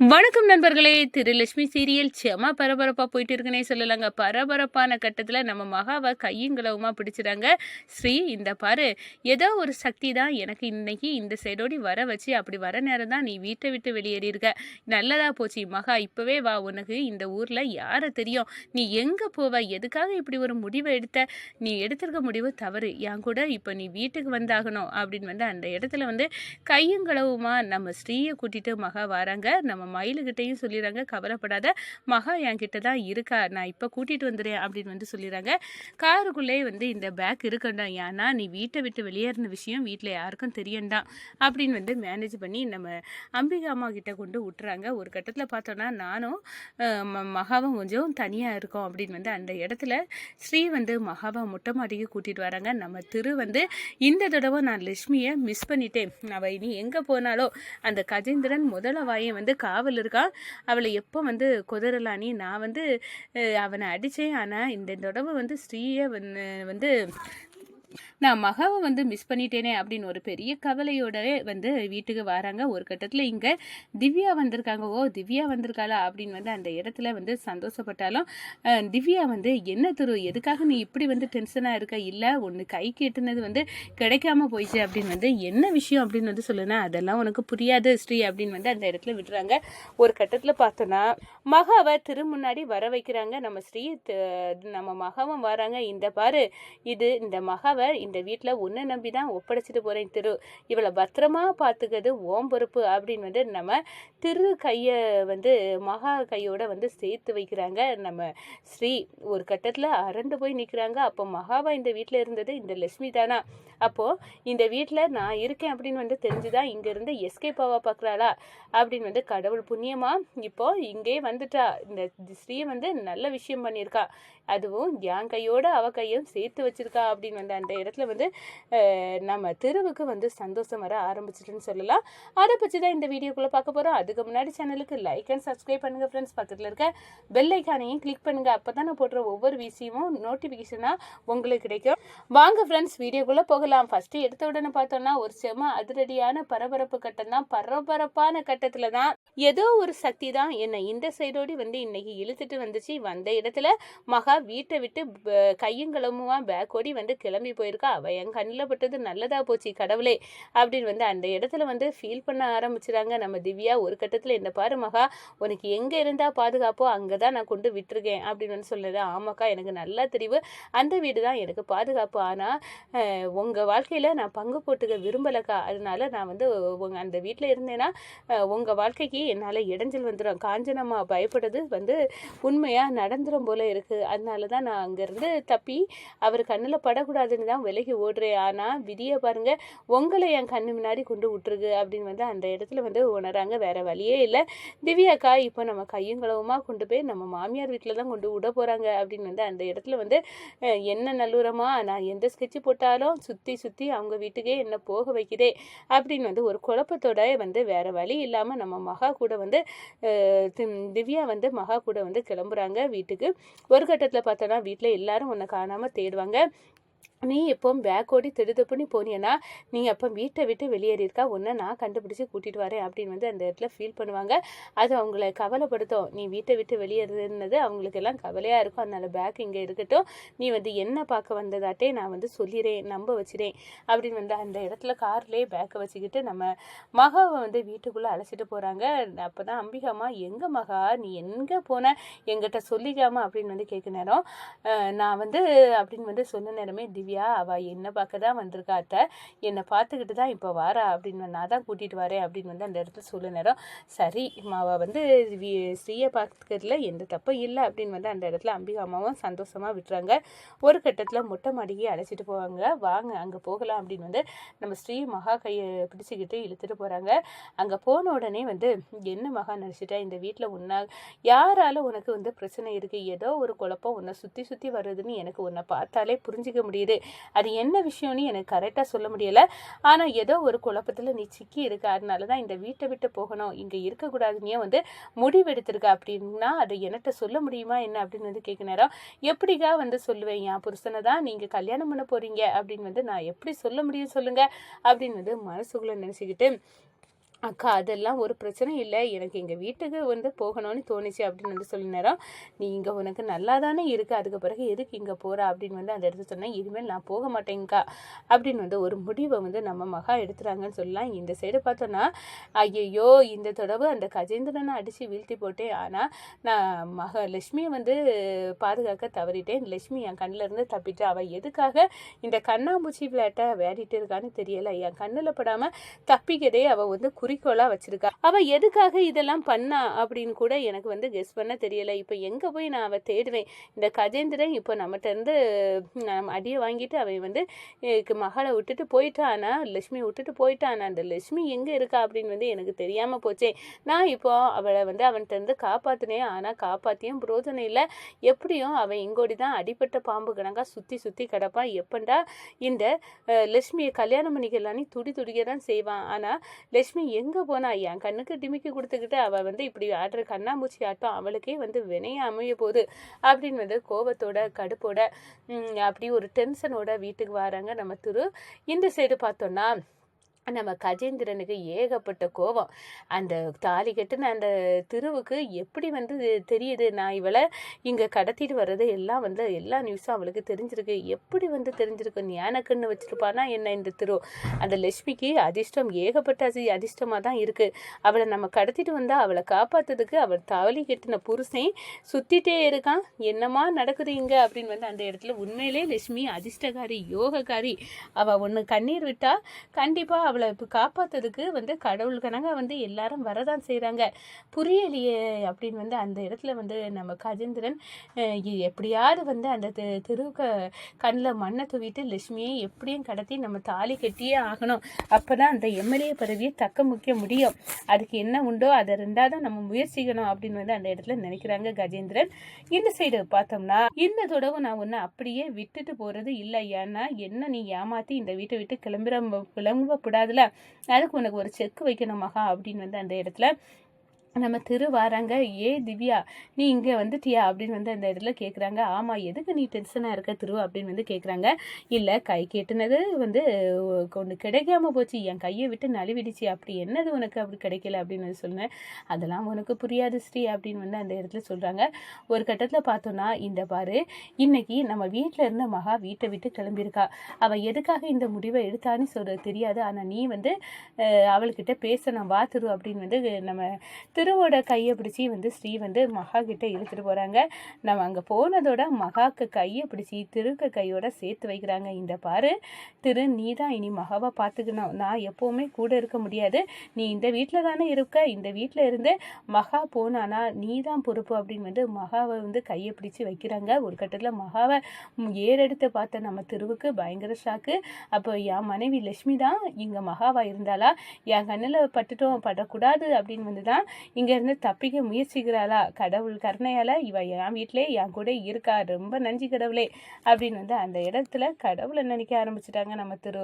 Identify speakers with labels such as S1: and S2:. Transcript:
S1: வணக்கம் நண்பர்களே. திருலட்சுமி சீரியல் செம பரபரப்பாக போயிட்டு இருக்குன்னே சொல்லலாங்க. பரபரப்பான கட்டத்தில் நம்ம மகாவை கையும் கிளவுமா பிடிச்சிடாங்க ஸ்ரீ இந்த பாரு ஏதோ ஒரு சக்தி தான் எனக்கு இன்னைக்கு இந்த சைடோடி வர வச்சு அப்படி வர நேரம் தான் நீ வீட்டை விட்டு வெளியேறியிருக்க. நல்லதாக போச்சு. மகா இப்போவே வா. உனக்கு இந்த ஊரில் யாரை தெரியும்? நீ எங்கே போவ? எதுக்காக இப்படி ஒரு முடிவை எடுத்த? நீ எடுத்திருக்க முடிவு தவறு. என் கூட இப்போ நீ வீட்டுக்கு வந்தாகணும் அப்படின்னு வந்து அந்த இடத்துல வந்து கையும் கிளவுமா நம்ம ஸ்ரீயை கூட்டிட்டு மகா வராங்க. நம்ம மயிலுக்கிட்டையும் சொல்லிடுறாங்க கவலைப்படாத மகா என்கிட்ட தான் இருக்கா? நான் இப்போ கூட்டிகிட்டு வந்துடுறேன் அப்படின்னு வந்து சொல்லிடுறாங்க காருக்குள்ளே வந்து இந்த பேக் இருக்கண்டா ஏன்னா நீ வீட்டை விட்டு வெளியேறின விஷயம் வீட்டில் யாருக்கும் தெரியண்டாம் அப்படின்னு வந்து மேனேஜ் பண்ணி நம்ம அம்பிகா அம்மா கிட்ட கொண்டு விட்டுறாங்க. ஒரு கட்டத்தில் பார்த்தோன்னா நானும் ம- மகாவும் கொஞ்சம் தனியாக இருக்கோம் அப்படின்னு வந்து அந்த இடத்துல ஸ்ரீ வந்து மகாவை மொட்டை மாடிக்கு கூட்டிகிட்டு வராங்க. நம்ம திரு வந்து இந்த தடவை நான் லட்சுமியை மிஸ் பண்ணிட்டேன். அவள் இனி எங்கே போனாலோ அந்த கஜேந்திரன் முதல வாயை வந்து கா காவல் இருக்கான் அவளை எப்போ வந்து குதறலானி நான் வந்து அவனை அடித்தேன். ஆனால் இந்த தடவை வந்து ஸ்ரீயை வந்து வந்து நான் மகாவை வந்து மிஸ் பண்ணிட்டேனே அப்படின்னு ஒரு பெரிய கவலையோடவே வந்து வீட்டுக்கு வராங்க. ஒரு கட்டத்தில் இங்கே திவ்யா வந்திருக்காங்க. ஓ திவ்யா வந்திருக்காளா அப்படின்னு வந்து அந்த இடத்துல வந்து சந்தோஷப்பட்டாலும் திவ்யா வந்து என்ன திரு எதுக்காக நீ இப்படி வந்து டென்ஷனாக இருக்க? இல்லை ஒன்று கை கேட்டுனது வந்து கிடைக்காம போயிடுச்சு அப்படின்னு வந்து என்ன விஷயம்? அப்படின்னு வந்து சொல்லுனா அதெல்லாம் உனக்கு புரியாது ஸ்ரீ அப்படின்னு வந்து அந்த இடத்துல விடுறாங்க ஒரு கட்டத்தில் பார்த்தோன்னா மகாவை திரு முன்னாடி வர வைக்கிறாங்க. நம்ம ஸ்ரீ த- நம்ம மகாவும் வராங்க. இந்த பாரு இது இந்த மகாவை இந்த வீட்டில் உன்னை நம்பி தான் ஒப்படைச்சிட்டு போகிறேன் திரு. இவளை பத்திரமா பார்த்துக்கிறது ஓம் பொறுப்பு அப்படின்னு வந்து நம்ம திரு கையை வந்து மகா கையோட வந்து சேர்த்து வைக்கிறாங்க. நம்ம ஸ்ரீ ஒரு கட்டத்தில் அரண்டு போய் நிற்கிறாங்க அப்போ மகாவா இந்த வீட்டில் இருந்தது இந்த லட்சுமி தானா? அப்போது இந்த வீட்டில் நான் இருக்கேன் அப்படின்னு வந்து தெரிஞ்சுதான் இங்கேருந்து எஸ்கேப் ஆவா பார்க்குறாளா? அப்படின்னு வந்து கடவுள் புண்ணியமாக இப்போது இங்கே வந்துட்டா. இந்த ஸ்ரீ வந்து நல்ல விஷயம் பண்ணியிருக்கா. அதுவும் என் கையோட அவ கையும் சேர்த்து வச்சிருக்கா அப்படின்னு வந்து அந்த இடத்துல வந்து நம்ம தெருவுக்கு வந்து சந்தோஷம் வர ஆரம்பிச்சிட்டுன்னு சொல்லலாம். அதை பற்றி தான் இந்த வீடியோக்குள்ளே பார்க்க போகிறோம் அதுக்கு முன்னாடி சேனலுக்கு லைக் அண்ட் சப்ஸ்கிரைப் பண்ணுங்கள் ஃப்ரெண்ட்ஸ் பக்கத்தில் இருக்க பெல் ஐக்கானையும் கிளிக் பண்ணுங்கள் அப்போ தான் நான் போடுற ஒவ்வொரு விஷயமும் நோட்டிஃபிகேஷனாக உங்களுக்கு கிடைக்கும். வாங்க ஃப்ரெண்ட்ஸ் வீடியோக்குள்ளே போகலாம். ஃபஸ்ட்டு எடுத்த உடனே பார்த்தோன்னா ஒரு செம அதிரடியான பரபரப்பு கட்டம் தான். பரபரப்பான கட்டத்தில் தான் ஏதோ ஒரு சக்தி தான் என்னை இந்த சைடோடி வந்து இன்னைக்கு இழுத்துட்டு வந்துச்சு. வந்த இடத்துல மகா வீட்டை விட்டு கையும் கிளம்புவா பேக்கோடி வந்து கிளம்பி போயிருக்கா. அவள் என் கண்ணில் பட்டது நல்லதா போச்சு கடவுளே அப்படின்னு வந்து அந்த இடத்துல வந்து ஃபீல் பண்ண ஆரம்பிச்சுறாங்க. நம்ம திவ்யா ஒரு கட்டத்தில் இந்த பாரு மகா உனக்கு எங்கே இருந்தால் பாதுகாப்போ அங்கே தான் நான் கொண்டு விட்டுருக்கேன் அப்படின்னு வந்து சொல்லுது. ஆமாக்கா எனக்கு நல்லா தெரிவு. அந்த வீடு தான் எனக்கு பாதுகாப்பு. ஆனால் உங்கள் வாழ்க்கையில் நான் பங்கு போட்டுக்க விரும்பலக்கா. அதனால நான் வந்து அந்த வீட்டில் இருந்தேன்னா உங்கள் வாழ்க்கைக்கு என்னால் இடைஞ்சல் வந்துடும் காஞ்சனம்மா பயப்படுறது வந்து உண்மையாக நடந்துடும் போல இருக்குது அதனால தான் நான் அங்கேருந்து தப்பி அவர் கண்ணில் படக்கூடாதுன்னு தான் விலகி ஓடுறேன். ஆனால் விதியை பாருங்கள் உங்களை என் கண்ணு முன்னாடி கொண்டு விட்டுருக்கு அப்படின்னு வந்து அந்த இடத்துல வந்து உணராங்க வேறு வழியே இல்லை. திவ்யாக்கா இப்போ நம்ம கையும் களவுமாக கொண்டு போய் நம்ம மாமியார் வீட்டில் தான் கொண்டு விட போகிறாங்க அப்படின்னு வந்து அந்த இடத்துல வந்து என்ன நல்லுரமா நான் எந்த ஸ்கெட்சு போட்டாலும் சுற்றி சுற்றி அவங்க வீட்டுக்கே என்ன போக வைக்கிறே அப்படின்னு வந்து ஒரு குழப்பத்தோட வந்து வேறு வழி இல்லாமல் நம்ம மகா கூட வந்து திவ்யா வந்து மகா கூட வந்து கிளம்புறாங்க வீட்டுக்கு. ஒரு கட்டத்தில் பார்த்தோன்னா வீட்டில் எல்லாரும் உன்னை காணாமல் தேடுவாங்க. நீ இப்போ பேக் ஓடி திடுதப்புன்னு போனீங்கன்னா நீ அப்போ வீட்டை விட்டு வெளியேறியிருக்கா? உன்னை நான் கண்டுபிடிச்சி கூட்டிகிட்டு வரேன் அப்படின்னு வந்து அந்த இடத்துல ஃபீல் பண்ணுவாங்க. அது அவங்கள கவலைப்படுத்தும். நீ வீட்டை விட்டு வெளியேறுனது அவங்களுக்கு எல்லாம் கவலையாக இருக்கும். அதனால பேக் இங்கே இருக்கட்டும். நீ வந்து என்ன பார்க்க வந்ததாட்டே நான் வந்து சொல்லிடுறேன் நம்ப வச்சிடேன் அப்படின்னு வந்து அந்த இடத்துல கார்லேயே பேக்கை வச்சுக்கிட்டு நம்ம மகாவை வந்து வீட்டுக்குள்ளே அழைச்சிட்டு போகிறாங்க அப்போ தான் அம்பிகாமா எங்கள் மகா? நீ எங்கே போன? எங்கிட்ட சொல்லிக்காமா? அப்படின்னு வந்து கேட்க நேரம். நான் வந்து அப்படின்னு வந்து சொன்ன நேரமே திவ்யா அவள் என்னை பார்க்க தான் வந்திருக்கா அத்தை? என்னை பார்த்துக்கிட்டு தான் இப்போ வாரா அப்படின்னு நான் தான் கூட்டிகிட்டு வரேன் அப்படின்னு வந்து அந்த இடத்துல சொல்ல நேரம் சரி அவள் வந்து வி- ஸ்ரீயை பார்த்துக்கிறதுல எந்த தப்பும் இல்லை அப்படின்னு வந்து அந்த இடத்துல அம்பிகா அம்மாவும் சந்தோஷமாக விட்டுறாங்க. ஒரு கட்டத்தில் மொட்டை மாடிக்கு அழைச்சிட்டு போவாங்க. வாங்க அங்கே போகலாம் அப்படின்னு வந்து நம்ம ஸ்ரீ மகா கையை பிடிச்சிக்கிட்டு இழுத்துட்டு போகிறாங்க அங்கே போன உடனே வந்து என்ன மகா நினச்சிட்டா இந்த வீட்டில் உன்னா யாரால உனக்கு வந்து பிரச்சனை இருக்குது ஏதோ ஒரு குழப்பம் உன்னை சுற்றி சுற்றி வருதுன்னு எனக்கு உன்னை பார்த்தாலே புரிஞ்சிக்க முடியுது. அது என்ன விஷயம்னு எனக்கு கரெக்டாக சொல்ல முடியலை. ஆனால் ஏதோ ஒரு குழப்பத்தில் நீ சிக்கி இருக்க. அதனால தான் இந்த வீட்டை விட்டு போகணும். இங்கே இருக்கக்கூடாதுன்னே வந்து முடிவெடுத்திருக்க அப்படின்னா அதை என்கிட்ட சொல்ல முடியுமா என்ன அப்படின்னு வந்து கேட்க நேரம் எப்படிக்கா வந்து சொல்லுவேன்? என் புருஷனை தான் நீங்கள் கல்யாணம் பண்ண போகிறீங்க அப்படின்னு வந்து நான் எப்படி சொல்ல முடியும் சொல்லுங்கள் அப்படின்னு வந்து மனசுக்குள்ளே நினச்சிக்கிட்டு அக்கா அதெல்லாம் ஒரு பிரச்சனை இல்லை. எனக்கு எங்கள் வீட்டுக்கு வந்து போகணும்னு தோணுச்சு அப்படின்னு வந்து சொல்ல நேரம் நீ இங்கே உனக்கு நல்லா தானே இருக்குது அதுக்கு பிறகு எதுக்கு இங்கே போகிற அப்படின்னு வந்து அந்த இடத்துல சொன்னேன். இனிமேல் நான் போக மாட்டேங்க்கா அப்படின்னு வந்து ஒரு முடிவை வந்து நம்ம மகா எடுத்துகிறாங்கன்னு சொல்லலாம். இந்த சைடு பார்த்தோன்னா ஐயையோ இந்த தடவை அந்த கஜேந்திரனை அடித்து வீழ்த்தி போட்டேன். ஆனால் நான் மக லக்ஷ்மியை வந்து பாதுகாக்க தவறிட்டேன். லக்ஷ்மி என் கண்ணில் இருந்து தப்பிட்டு அவள் எதுக்காக இந்த கண்ணாம்பூச்சி விளையாட்டை விளையாடிட்டு இருக்கான்னு தெரியலை. என் கண்ணில் படாமல் தப்பிக்கதே அவள் வந்து குறிக்கோளாக வச்சிருக்கா. அவள் எதுக்காக இதெல்லாம் பண்ணா அப்படின்னு கூட எனக்கு வந்து கெஸ் பண்ண தெரியலை. இப்போ எங்கே போய் நான் அவள் தேடுவேன்? இந்த கஜேந்திரன் இப்போ நம்மகிட்ட இருந்து நம்ம அடியை வாங்கிட்டு அவன் வந்து மகளை விட்டுட்டு போயிட்டானா? லட்சுமி விட்டுட்டு போயிட்டானா? அந்த லட்சுமி எங்கே இருக்கா? அப்படின்னு வந்து எனக்கு தெரியாமல் போச்சே. நான் இப்போ அவளை வந்து அவன்கிட்ட இருந்து காப்பாற்றினேன் ஆனால் காப்பாற்றியும் பிரோஜனம் இல்லை. எப்படியும் அவன் இங்கோடி தான் அடிப்பட்ட பாம்பு கணக்காக சுற்றி சுற்றி கிடப்பான் எப்பண்டா இந்த லட்சுமியை கல்யாணம் பண்ணிக்கலான்னு துடி துடிக்க தான் செய்வான். ஆனால் லட்சுமி எங்கே போனா? என் கண்ணுக்கு டிமிக்கி கொடுத்துக்கிட்டு அவள் வந்து இப்படி ஆடுற கண்ணாமூச்சி ஆட்டம் அவளுக்கே வந்து வினைய அமைய போகுது அப்படின்னு வந்து கோபத்தோட கடுப்போட அப்படி ஒரு டென்ஷனோட வீட்டுக்கு வராங்க நம்ம திரு. இந்த சைடு பார்த்தோன்னா நம்ம கஜேந்திரனுக்கு ஏகப்பட்ட கோபம். அந்த தாலி கட்டுன அந்த திருவுக்கு எப்படி வந்து தெரியுது? நான் இவளை இங்கே கடத்திட்டு வர்றது எல்லாம் வந்து எல்லா நியூஸும் அவளுக்கு தெரிஞ்சிருக்கு. எப்படி வந்து தெரிஞ்சிருக்கு? ஞானக்கண்ணு வச்சுருப்பானா என்ன இந்த திரு? அந்த லட்சுமிக்கு அதிர்ஷ்டம் ஏகப்பட்ட அதிர்ஷ்டமாக தான் இருக்குது அவளை நம்ம கடத்திட்டு வந்தால் அவளை காப்பாற்றுறதுக்கு அவள் தாலி கட்டின புருஷன் சுற்றிட்டே இருக்கான். என்னமா நடக்குது இங்கே? அப்படின்னு வந்து அந்த இடத்துல உண்மையிலே லட்சுமி அதிர்ஷ்டகாரி யோகக்காரி. அவள் ஒன்று கண்ணீர் விட்டால் கண்டிப்பாக அவளை இப்போ காப்பாற்றுறதுக்கு வந்து கடவுள் கணங்க வந்து எல்லாரும் வரதான் செய்கிறாங்க புரியலையே அப்படின்னு வந்து அந்த இடத்துல வந்து நம்ம கஜேந்திரன் எப்படியாவது வந்து அந்த தி- க கண்ணில் மண்ணை தூவிட்டு லட்சுமியை எப்படியும் கடத்தி நம்ம தாலி கட்டியே ஆகணும். அப்போ தான் அந்த எம்எல்ஏ பதவியை தக்க முக்கிய முடியும். அதுக்கு என்ன உண்டோ அதை ரெண்டாவது நம்ம முயற்சிக்கணும் அப்படின்னு வந்து அந்த இடத்துல நினைக்கிறாங்க கஜேந்திரன். இந்த சைடு பார்த்தோம்னா இந்த தடவை நான் ஒன்று அப்படியே விட்டுட்டு போகிறது இல்லை ஏன்னா என்ன நீ ஏமாற்றி இந்த வீட்டை விட்டு கிளம்புற கிளம்பப்படாதுல அதுக்கு உனக்கு ஒரு செக் வைக்கணும் மகா அப்படின்னு வந்து அந்த இடத்துல நம்ம திரு வராங்க. ஏ திவ்யா நீ இங்கே வந்துட்டியா? அப்படின்னு வந்து அந்த இடத்துல கேட்குறாங்க ஆமாம் எதுக்கு நீ டென்ஷனாக இருக்க திரு? அப்படின்னு வந்து கேட்குறாங்க இல்லை கை கேட்டுனது வந்து ஒன்று கிடைக்காம போச்சு. என் கையை விட்டு நழுவிடுச்சு. அப்படி என்னது உனக்கு அப்படி கிடைக்கல? அப்படின்னு வந்து சொன்னேன் அதெல்லாம் உனக்கு புரியாது ஸ்ரீ. அப்படின்னு வந்து அந்த இடத்துல சொல்கிறாங்க ஒரு கட்டத்தில் பார்த்தோன்னா இந்த பாரு இன்னைக்கு நம்ம வீட்டில் இருந்த மகா வீட்டை விட்டு கிளம்பியிருக்கா. அவள் எதுக்காக இந்த முடிவை எடுத்தான்னு சொல்கிறது தெரியாது. ஆனால் நீ வந்து அவள்கிட்ட பேசணும் வா திரு அப்படின்னு வந்து நம்ம திரு திருவோட கையை பிடிச்சி வந்து ஸ்ரீ வந்து மகா கிட்ட இழுத்துட்டு போகிறாங்க நம்ம அங்கே போனதோட மகாக்கு கையை பிடிச்சி திருக்க கையோட சேர்த்து வைக்கிறாங்க. இந்த பாரு திரு நீ தான் இனி மகாவை பார்த்துக்கணும். நான் எப்போவுமே கூட இருக்க முடியாது. நீ இந்த வீட்டில் தானே இருக்க. இந்த வீட்டில் இருந்து மகா போனானா நீ தான் பொறுப்பு அப்படின்னு வந்து மகாவை வந்து கையை பிடிச்சி வைக்கிறாங்க. ஒரு கட்டத்தில் மகாவை ஏறெடுத்து பார்த்த நம்ம திருவுக்கு பயங்கர ஷாக்கு அப்போ என் மனைவி லட்சுமி தான் இங்கே மகாவா இருந்தாலா என் கண்ணில் பட்டுட்டோம் படக்கூடாது அப்படின்னு வந்து தான் இங்கேருந்து தப்பிக்க முயற்சிக்கிறாளா? கடவுள் கருணையால் இவ என் வீட்டிலே என் கூட இருக்கா? ரொம்ப நன்றி கடவுளே அப்படின்னு வந்து அந்த இடத்துல கடவுளை நினைக்க ஆரம்பிச்சிட்டாங்க நம்ம திரு